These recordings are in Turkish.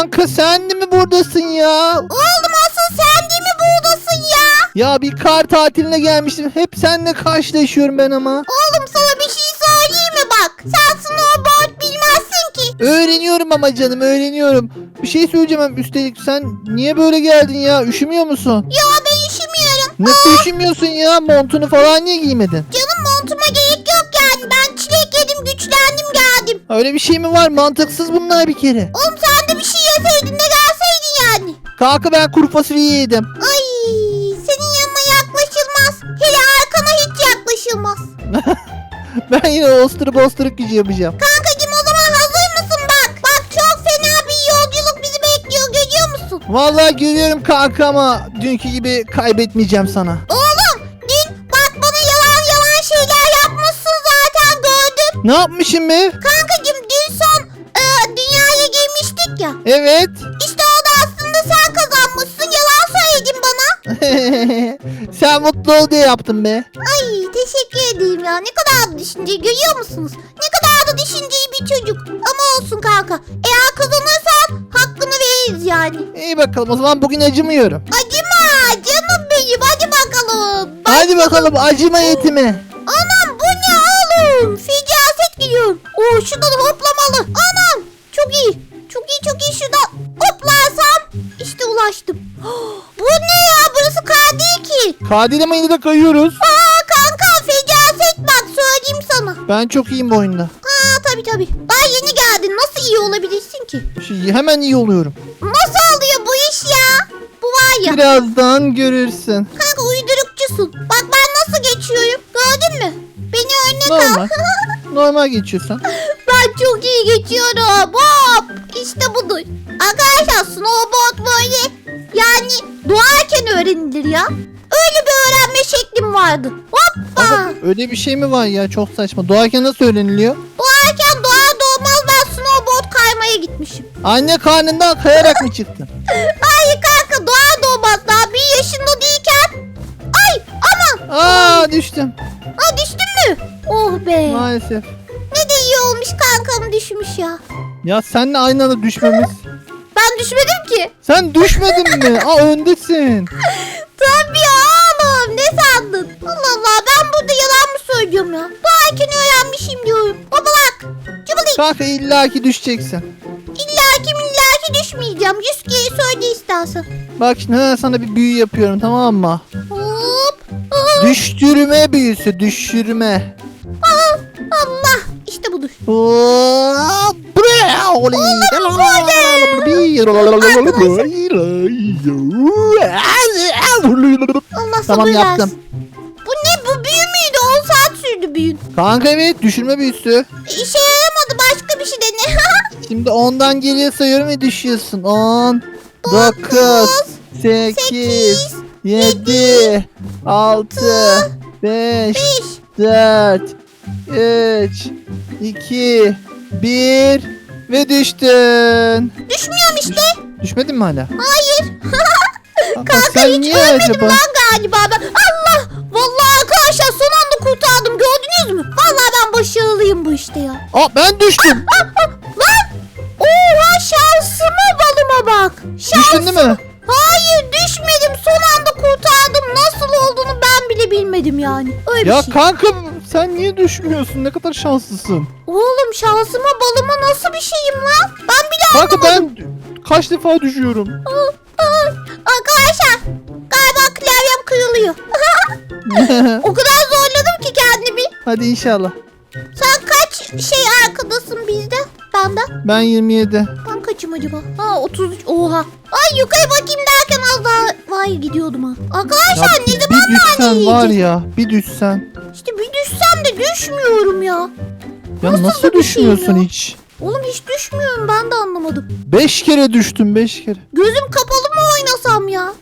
Kanka sen de mi buradasın ya? Oğlum asıl sen değil mi buradasın ya? Ya bir kar tatiline gelmiştim. Hep seninle karşılaşıyorum ben ama. Oğlum sana bir şey söyleyeyim mi bak? Sen snowboard bilmezsin ki. Öğreniyorum ama canım öğreniyorum. Bir şey söyleyeceğim üstelik sen niye böyle geldin ya? Üşümüyor musun? Ya ben üşümüyorum. Nasıl üşümüyorsun ya? Montunu falan niye giymedin? Canım montuma gerek yok yani. Ben çilek yedim güçlendim geldim. Öyle bir şey mi var? Mantıksız bunlar bir kere. Oğlum Kanka ben kuru fasulye yedim. Ay senin yanına yaklaşılmaz. Hele arkana hiç yaklaşılmaz. Ben yine osturup osturup gücü yapacağım. Kankacım o zaman hazır mısın bak. Bak çok fena bir yolculuk bizi bekliyor görüyor musun? Vallahi görüyorum kanka ama dünkü gibi kaybetmeyeceğim sana. Oğlum dün bak bana yalan yalan şeyler yapmışsın zaten gördüm. Ne yapmışım be? Kankacım dün son e, dünyaya girmiştik ya. Evet. Sen mutlu ol diye yaptım be. Ay teşekkür ederim ya. Ne kadar da düşünceli görüyor musunuz? Ne kadar da düşünceli bir çocuk. Ama olsun kanka. Eğer kazanırsan hakkını veririz yani. İyi bakalım o zaman bugün acımıyorum. Acıma canım benim. Hadi bakalım. Bak- Hadi bakalım acıma yetime. Anam bu ne oğlum? Fecaset gidiyor. Oo şuradan Kadir ama yine de kayıyoruz. Aa kanka fecaset bak söyleyeyim sana. Ben çok iyiyim bu oyunda. Aa tabi tabi. Daha yeni geldin. Nasıl iyi olabilirsin ki? Şey, hemen iyi oluyorum. Nasıl oluyor bu iş ya? Bu var ya. Birazdan görürsün. Kanka uydurukçusun. Bak ben nasıl geçiyorum. Gördün mü? Beni örnek al. Normal. Normal geçiyorsun. Ben çok iyi geçiyorum. Hop. İşte budur. Arkadaşlar snowboard böyle yani doğarken öğrenilir ya. Öyle bir öğrenme şeklim vardı. Hoppa. Ama öyle bir şey mi var ya çok saçma. Doğarken nasıl öğreniliyor? Doğarken doğar doğmaz ben snowboard kaymaya gitmişim. Anne karnından kayarak mı çıktın? Hayır kanka doğar doğmaz daha bir yaşında değilken. Ay aman. Aa düştüm. Ha düştün mü? Oh be. Maalesef. Ne de iyi olmuş kankam düşmüş ya. Ya senle aynı anda düşmemiz. Ben düşmedim ki. Sen düşmedin mi? Aa öndesin. Tabii oğlum ne sandın? Allah Allah ben burada yalan mı söylüyorum ya? Doğarken öğrenmişim diyorum. Baba bak. Cıbılayım. Kanka illaki düşeceksin. İlla ki millaki düşmeyeceğim. Yüz kere söyle istersen. Bak şimdi hemen sana bir büyü yapıyorum tamam mı? Hop. Aa, Düşürme büyüsü düşürme. aa, Allah. İşte budur. Hop, buraya oley. Allah Tamam sabır yaptım. versin. Bu ne bu büyü müydü? 10 saat sürdü büyün. Kanka evet düşürme büyüsü. İşe yaramadı başka bir şey dene. Şimdi ondan geriye sayıyorum ve düşüyorsun. 10, 9, 8, 8, 7, 6, 5, 5. 4, 3, 2, 1 ve düştün. Düşmüyorum işte. Düşmedin mi hala? Hayır. Kanka, hiç niye ölmedim acaba? lan galiba ben. Allah! Vallahi arkadaşlar son anda kurtardım gördünüz mü? Vallahi ben başarılıyım bu işte ya. Aa ben düştüm. Ah, ah, lan! Oha şansıma balıma bak. Şans... Düştün değil mi? Hayır düşmedim son anda kurtardım. Nasıl olduğunu ben bile bilmedim yani. Öyle Ya bir şey. kanka sen niye düşmüyorsun? Ne kadar şanslısın. Oğlum şansıma balıma nasıl bir şeyim lan? Ben bile Kanka ben kaç defa düşüyorum. Ah, Arkadaşlar galiba klavyem kırılıyor. o kadar zorladım ki kendimi. Hadi inşallah. Sen kaç şey arkadasın bizde? Benden. Ben 27. Ben kaçım acaba? Ha 33. Oha. Ay yukarı bakayım derken az daha vay gidiyordum ha. Arkadaşlar bir, ne zaman bir düşsen nane var yiyeceğiz? ya bir düşsen. İşte bir düşsem de düşmüyorum ya. Ya Nasıl nasıl, bir düşmüyorsun ya? hiç? Oğlum hiç düşmüyorum ben de anlamadım. 5 kere düştüm 5 kere. Gözüm kapalı oynasam ya?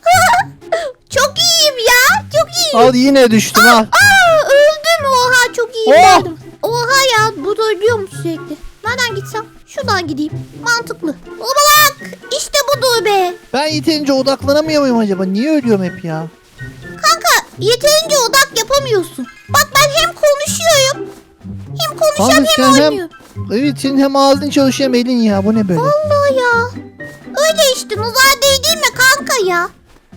çok iyiyim ya. Çok iyiyim. Al yine düştüm al. Aa öldüm oha çok iyiyim Oh! verdim. Oha ya bu da ölüyor mu sürekli? Nereden gitsem? Şuradan gideyim. Mantıklı. Baba bak işte budur be. Ben yeterince odaklanamıyor muyum acaba? Niye ölüyorum hep ya? Kanka yeterince odak yapamıyorsun. Bak ben hem konuşuyorum. Hem konuşuyorum Abi hem sen hem- oynuyorum. Evet senin hem ağzın çalışıyor hem elin ya. Bu ne böyle? Allah ya. İşte. Nazar değdi mi kanka ya?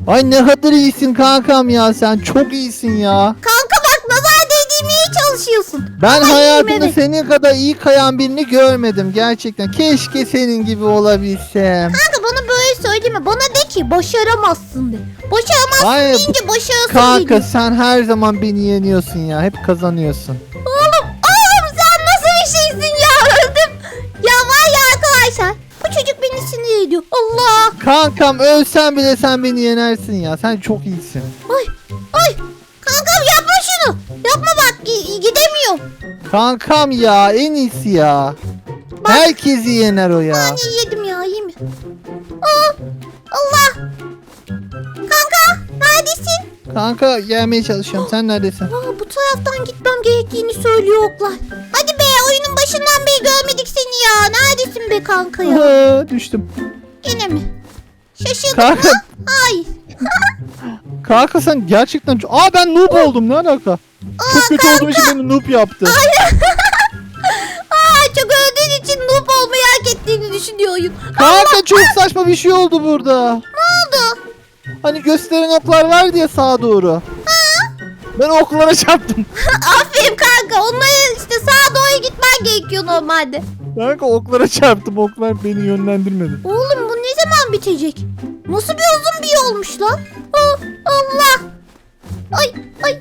Ay ne kadar iyisin kankam ya sen çok iyisin ya. Kanka bak nazar değdirmeye çalışıyorsun. Ben Ama hayatımda evet. senin kadar iyi kayan birini görmedim gerçekten. Keşke senin gibi olabilsem. Kanka bana böyle söyleme. Bana de ki başaramazsın de. Başaramazsın Hayır, deyince başarısın Kanka geliyor. sen her zaman beni yeniyorsun ya. Hep kazanıyorsun. Kankam ölsen bile sen beni yenersin ya. Sen çok iyisin. Ay ay. Kankam yapma şunu. Yapma bak gi- gidemiyorum. Kankam ya en iyisi ya. Bak. Herkesi yener o ya. Hani yedim ya iyi mi? Aa, Allah. Kanka neredesin? Kanka gelmeye çalışıyorum. Sen neredesin? Aa, bu taraftan gitmem gerektiğini söylüyor oklar. Hadi be oyunun başından beri görmedik seni ya. Neredesin be kanka ya? Aha, düştüm. Yine mi? Şaşırdın Kanka? Hayır. kanka sen gerçekten... Aa ben noob oldum ne alaka? Çok kötü olduğum için beni noob yaptı. Aa, çok öldüğün için noob olmayı hak ettiğini düşünüyor oyun. Kanka çok saçma bir şey oldu burada. Ne oldu? Hani gösteren oklar vardı ya sağa doğru. Ben oklara çarptım. Aferin kanka. Onlara işte sağa doğru gitmen gerekiyor normalde. Kanka oklara çarptım. Oklar beni yönlendirmedi. Oğlum bitecek? Nasıl bir uzun bir yolmuş lan? Aa, Allah. Ay ay.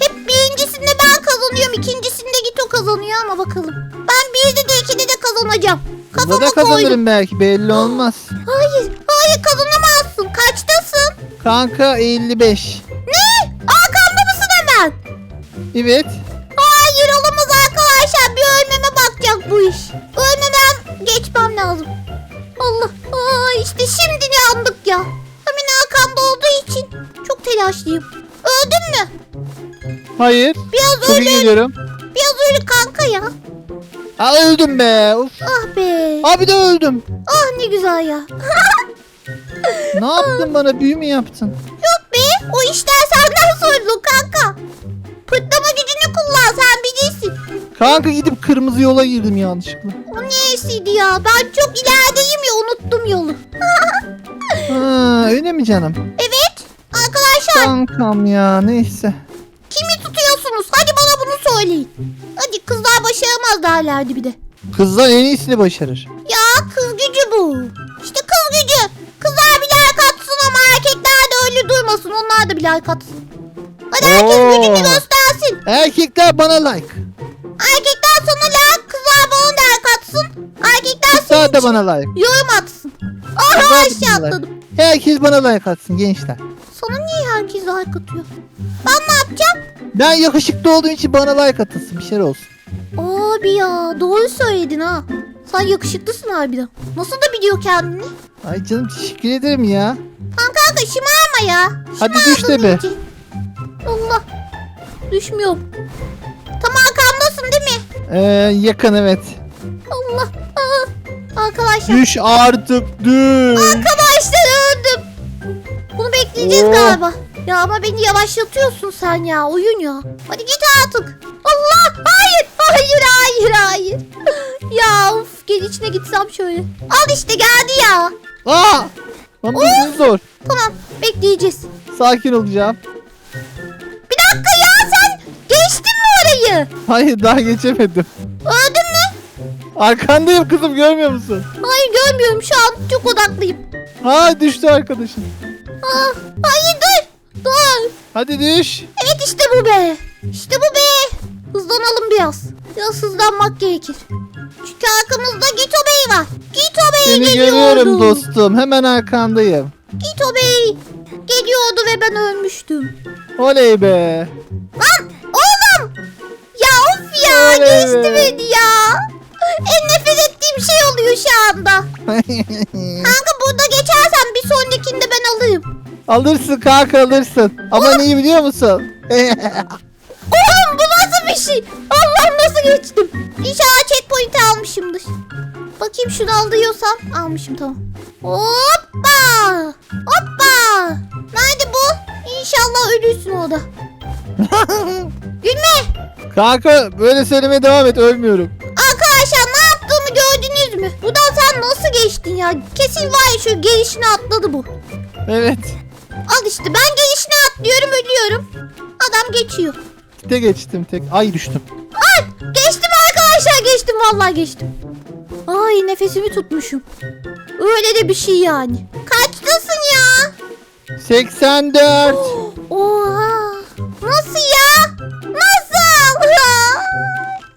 Hep birincisinde ben kazanıyorum. ikincisinde git o kazanıyor ama bakalım. Ben birde de ikide de kazanacağım. Kafama da koydum. kazanırım belki belli olmaz. Hayır. Hayır kazanamazsın. Kaçtasın? Kanka 55. Ne? Arkamda mısın hemen? Evet. Hayır olamaz arkadaşlar. Bir ölmeme çok telaşlıyım. Öldün mü? Hayır. Biraz iyi ölü. geliyorum. Biraz ölü kanka ya. Aa öldüm be. Of. Ah be. Abi de öldüm. Ah ne güzel ya. Ne yaptın bana? Büyü mü yaptın? Yok be. O işler senden sorumlu kanka. Pıtlama gücünü kullan sen bilirsin. Kanka gidip kırmızı yola girdim yanlışlıkla. O neyesiydi ya? Ben çok ilerideyim ya unuttum yolu. Ha, öyle mi canım? Evet. Arkadaşlar Kankam ya neyse. kimi tutuyorsunuz? Hadi bana bunu söyleyin. Hadi kızlar başaramaz derlerdi bir de. Kızlar en iyisini başarır. Ya kız gücü bu. İşte kız gücü. Kızlar bir like atsın ama erkekler de öyle durmasın. Onlar da bir like atsın. Hadi herkes Oo. gücünü göstersin. Erkekler bana like. Erkekler sana like, kızlar bana like atsın. Erkekler senin Kızlar da için bana like. yorum atsın. Aha Kızlar da aşağı bana like. atladım. Herkes bana like atsın gençler. Sana niye herkes like atıyor? Ben ne yapacağım? Ben yakışıklı olduğum için bana like atılsın bir şey olsun. Abi ya doğru söyledin ha. Sen yakışıklısın harbiden. Nasıl da biliyor kendini? Ay canım teşekkür ederim ya. Tamam kanka şımarma ya. Hadi düş de be. iyice. Allah. Düşmüyorum. Tam arkamdasın değil mi? Ee, yakın evet. Allah. Aa. Arkadaşlar. Düş artık düş. Bekleyeceğiz Oo. galiba. Ya ama beni yavaşlatıyorsun sen ya. Oyun ya. Hadi git artık. Allah. Hayır. Hayır hayır hayır. ya of. Gel içine gitsem şöyle. Al işte geldi ya. Aa! Lan ne zor. Tamam bekleyeceğiz. Sakin olacağım. Bir dakika ya sen geçtin mi orayı? Hayır daha geçemedim. Öldün mü? Arkandayım kızım görmüyor musun? Hayır görmüyorum şu an çok odaklıyım. Ha düştü arkadaşın. Aa, hayır dur. Dur. Hadi düş. Evet işte bu be. İşte bu be. Hızlanalım biraz. Biraz hızlanmak gerekir. Çünkü arkamızda Gito Bey var. Gito Bey Seni geliyordu. görüyorum dostum. Hemen arkandayım. Gito Bey geliyordu ve ben ölmüştüm. Oley be. Lan oğlum. Ya of ya Oley geçti be. beni ya. En nefret ettiğim şey oluyor şu anda. Kanka burada geçersen bir sonrakinde ben alırım. Alırsın kanka alırsın. Ama neyi biliyor musun? Oğlum bu nasıl bir şey? Allah'ım nasıl geçtim? İnşallah checkpoint almışımdır. Bakayım şunu alıyorsam almışım tamam. Hoppa! Hoppa! Nerede bu? İnşallah ölürsün orada. Gülme! kanka böyle söylemeye devam et ölmüyorum. Arkadaşlar ne yaptığımı gördünüz mü? Buradan sen nasıl geçtin ya. Kesin var ya şu gelişine atladı bu. Evet. Al işte ben gelişine atlıyorum ölüyorum. Adam geçiyor. Tek geçtim tek. Ay düştüm. Ay geçtim arkadaşlar geçtim vallahi geçtim. Ay nefesimi tutmuşum. Öyle de bir şey yani. Kaçtasın ya? 84. Oha. Nasıl ya? Nasıl?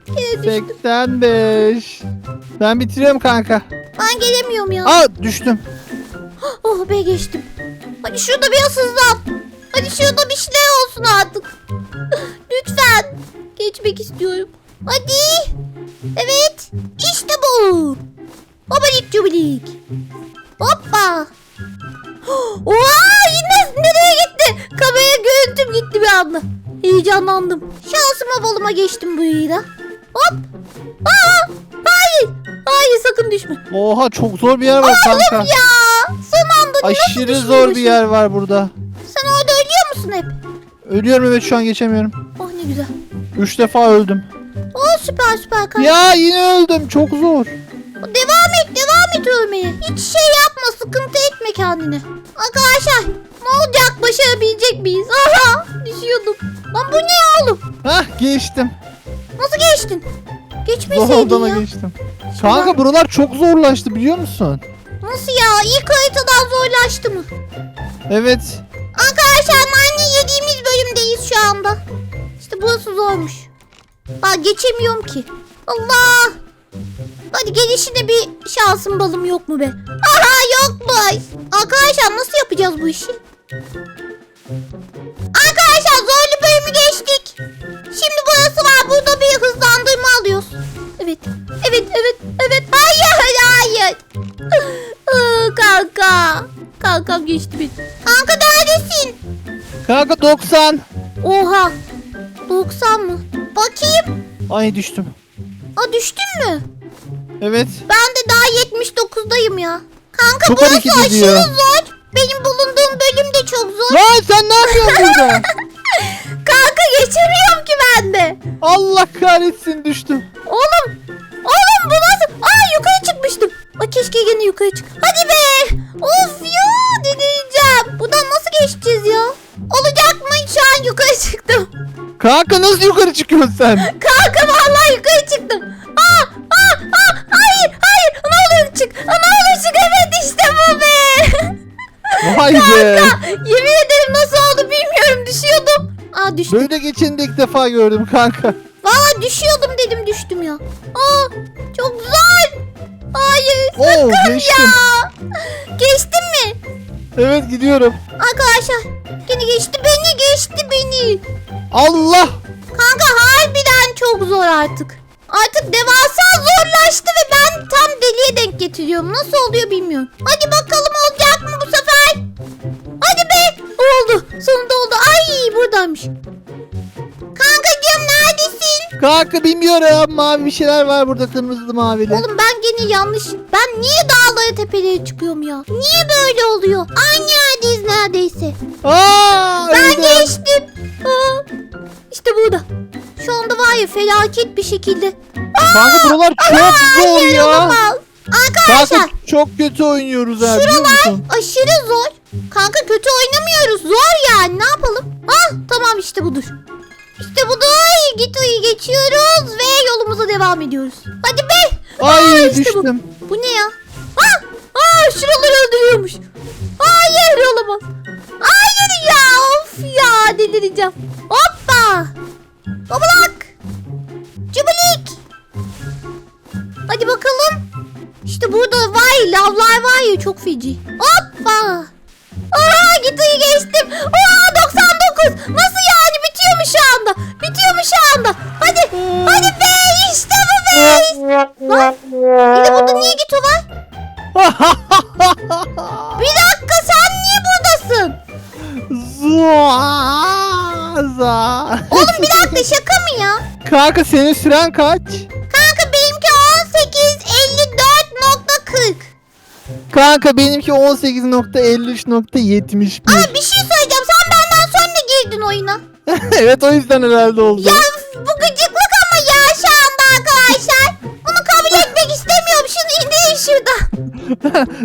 Yine düştüm. 85. Ben bitiriyorum kanka. Ben gelemiyorum ya. Aa düştüm. Oh be geçtim. Hadi şurada biraz hızlan. Hadi şurada bir şeyler olsun artık. Lütfen. Geçmek istiyorum. Hadi. Evet. İşte bu. Hobbalik cubilik. Hoppa. Oha yine nereye gitti? Kamera görüntüm gitti bir anda. Heyecanlandım. Şansıma boluma geçtim bu yıla. Hop. Aa, hayır. Hayır sakın düşme. Oha çok zor bir yer var kanka. Ya nasıl Aşırı zor bir yer var burada. Sen orada ölüyor musun hep? Ölüyorum evet şu an geçemiyorum. Oh ne güzel. Üç defa öldüm. Oh süper süper kanka. Ya yine öldüm çok zor. Devam et devam et ölmeye. Hiç şey yapma sıkıntı etme kendine. Arkadaşlar ne olacak başarabilecek miyiz? Aha düşüyordum. Lan bu ne oğlum? Hah geçtim. Nasıl geçtin? Zor Geçmeseydin oldu ama ya. geçtim. Kanka buralar çok zorlaştı biliyor musun? Nasıl ya? İlk haritadan zorlaştı mı? Evet. Arkadaşlar anne yediğimiz bölümdeyiz şu anda. İşte burası zormuş. Aa geçemiyorum ki. Allah. Hadi gelişine bir şansım balım yok mu be? Aha yokmuş. Arkadaşlar nasıl yapacağız bu işi? Arkadaşlar zorlu bölümü geçtik. Şimdi burası var. Burada bir hızlandırma alıyoruz. Evet. Evet evet evet. Hayır kanka. Kankam geçti beni. Kanka neredesin? Kanka 90. Oha. 90 mı? Bakayım. Ay düştüm. Aa düştün mü? Evet. Ben de daha 79'dayım ya. Kanka Çok burası hareket aşırı ediyor. zor. Benim bulunduğum bölüm de çok zor. Lan sen ne yapıyorsun burada? Kanka geçemiyorum ki ben de. Allah kahretsin düştüm. Oğlum. Oğlum bu nasıl? Aa yukarı çıkmıştım. Aa keşke gene yukarı çık. Kanka nasıl yukarı çıkıyorsun sen? Kanka vallahi yukarı çıktım. Aa, aa, aa, hayır, hayır. Ne olur çık. Ne olur çık. Evet işte bu be. Vay be. Kanka, yemin ederim nasıl oldu bilmiyorum. Düşüyordum. Aa düştüm. Böyle geçeni de ilk defa gördüm kanka. Vallahi düşüyordum dedim düştüm ya. Aa, çok güzel. Hayır. Oo sakın geçtim. ya. Geçtin mi? Evet gidiyorum. Arkadaşlar. Gene geçti beni geçti beni. Allah. Kanka harbiden çok zor artık. Artık devasa zorlaştı ve ben tam deliye denk getiriyorum. Nasıl oluyor bilmiyorum. Hadi bakalım olacak mı bu sefer? Hadi be. Oldu. Sonunda oldu. Ay buradaymış. Kankacığım neredesin? Kanka bilmiyorum. Mavi bir şeyler var burada kırmızı mavili. Oğlum ben gene yanlış. Ben niye dağlara tepelere çıkıyorum ya? Niye böyle oluyor? Aynı yerdeyiz neredeyse. Aa, Ben öldüm. geçtim. Aa, işte burada. Şu anda var ya felaket bir şekilde. Kanka buralar çok zor ya. Olamaz. Arkadaşlar Kanka çok kötü oynuyoruz ha biliyor musun? aşırı zor. Kanka kötü oynamıyoruz. Zor yani ne yapalım? Ah tamam işte budur. İşte budur. Git uyu geçiyoruz ve yolumuza devam ediyoruz. Hadi be. Ay işte bu. düştüm. Bu ne ya? Ah! Ah şuraları öldürüyormuş. Hayır olamaz. Hayır ya of ya delireceğim. Hoppa. Oblak. Cübülik. Hadi bakalım. İşte burada vay lavlar var ya çok feci. Hoppa. Aa gitarı geçtim. Aa 99. Nasıl yani bitiyor mu şu anda? Bitiyor mu şu anda? Hadi. Hadi be işte bu be. Lan de burada niye git var? Bir dakika sen niye buradasın? Zuaza. Oğlum bir dakika şaka mı ya? Kanka senin süren kaç? Kanka benimki 18.54.40. Kanka benimki 18.53.71. Ama bir şey söyleyeceğim sen benden sonra girdin oyuna. Evet o yüzden herhalde oldu. Ya bu gıcıklık ama ya şu anda arkadaşlar. Bunu kabul etmek istemiyorum. Şunu indirin şuradan.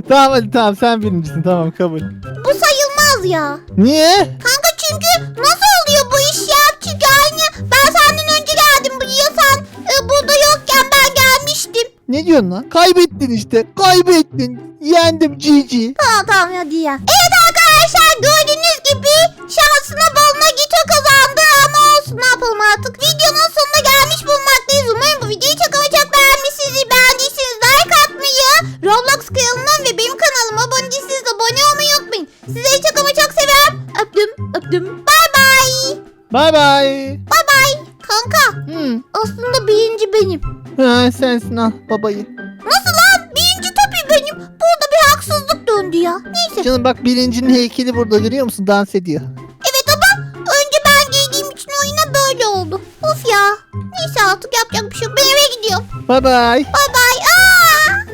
tamam hadi tamam sen birincisin tamam kabul. Bu sayılmaz ya. Niye? Kanka çünkü nasıl oluyor bu iş ya? Çünkü aynı ben senden önce geldim buraya sen e, burada yokken ben gelmiştim. Ne diyorsun lan? Kaybettin işte. Kaybettin. Yendim Cici. Tamam tamam hadi ya. Evet arkadaşlar gördüğünüz gibi şansına balına Gito kazandı ama olsun ne yapalım artık. Videonun sonuna gelmiş bulunmaktayız. Umarım bu videoyu çok ama çok beğenmişsiniz. Beğendiyseniz like atmayı, Roblox kanalına ve benim kanalıma abone değilseniz abone olmayı unutmayın. Sizleri çok ama çok seviyorum. Öptüm öptüm. Bay bay. Bay bay. Bay bay. Kanka Hmm. aslında birinci benim. Ha, sensin al babayı. Nasıl lan? Ya. Neyse. Canım bak birincinin heykeli burada görüyor musun? Dans ediyor. Evet ama önce ben giydiğim için oyuna böyle oldu. Of ya. Neyse artık yapacak bir şey yok. Ben eve gidiyorum. Bay bay. Bay bay.